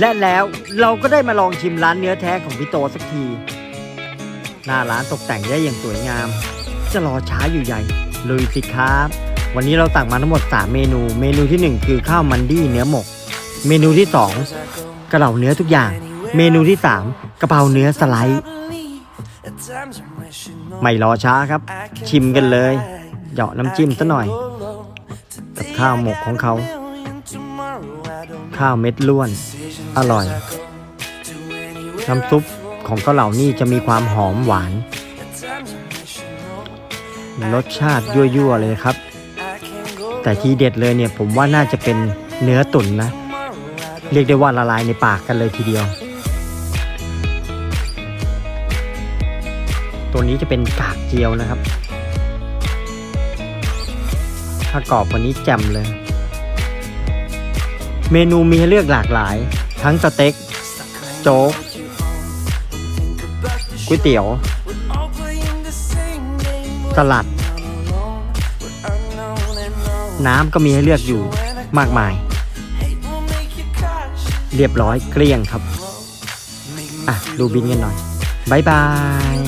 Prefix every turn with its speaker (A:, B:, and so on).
A: และแล้วเราก็ได้มาลองชิมร้านเนื้อแท้ของพี่โตสักที หน้าร้านตกแต่งได้อย่างสวยงาม จะรอช้าอยู่ใหญ่ลุยสิครับ วันนี้เราสั่งมาทั้งหมด 3 เมนู เมนูทีหนึ่1 คือข้าวมันดี้เนื้อหมก เมนูที่ 2 กระเหล่าเนื้อทุกอย่าง เมนูที่ 3 กระเพราเนื้อสไลด์ ไม่รอช้าครับ ชิมกันเลยเหยาะน้ำจิ้มซะหน่อย กับข้าวหมกของเขา ข้าวเม็ดล้วน อร่อย น้ำซุปของเกาเหลานี่จะมีความหอมหวาน รสชาติยั่วๆเลยครับ แต่ทีเด็ดเลยเนี่ยผมว่าน่าจะเป็นเนื้อตุ๋นนะ เรียกได้ว่าละลายในปากกันเลยทีเดียว ตัวนี้จะเป็นกากเจียวนะครับ ถ้ากรอบกวันนี้แจ่มเลย เมนูมีให้เลือกหลากหลาย ทั้งสเต็ก โจ๊กก๋วยเตี๋ยว สลัด น้ำก็มีให้เลือกอยู่มากมาย เรียบร้อยเกลี้ยงครับ อะ ดูบินกันหน่อย บ๊ายบาย